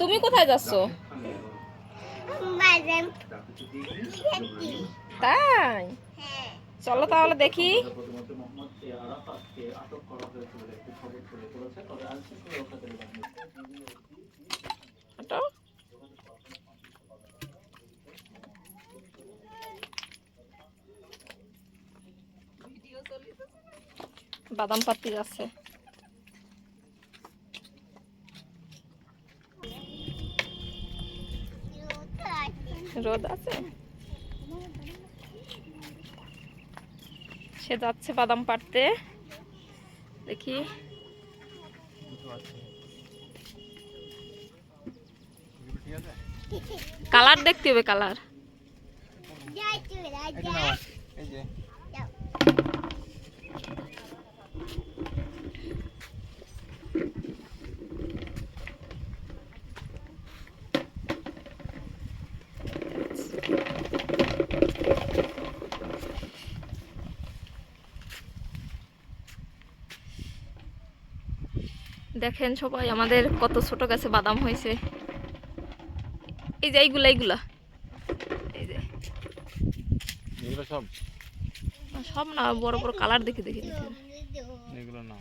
তুমি কোথায় যাচ্ছ? তাই? চলো তাহলে দেখি। বাদাম পাতি যাচ্ছে রোদ আছে? সে যাচ্ছে বাদাম পাড়তে। দেখি। কালার দেখতে হবে কালার। এই যে দেখেন সবাই আমাদের কত ছোট গাছে বাদাম হয়েছে। এই যে এইগুলা এইগুলা। এই যে। সব? সব না বড় বড় কালার দেখে দেখে এগুলো না।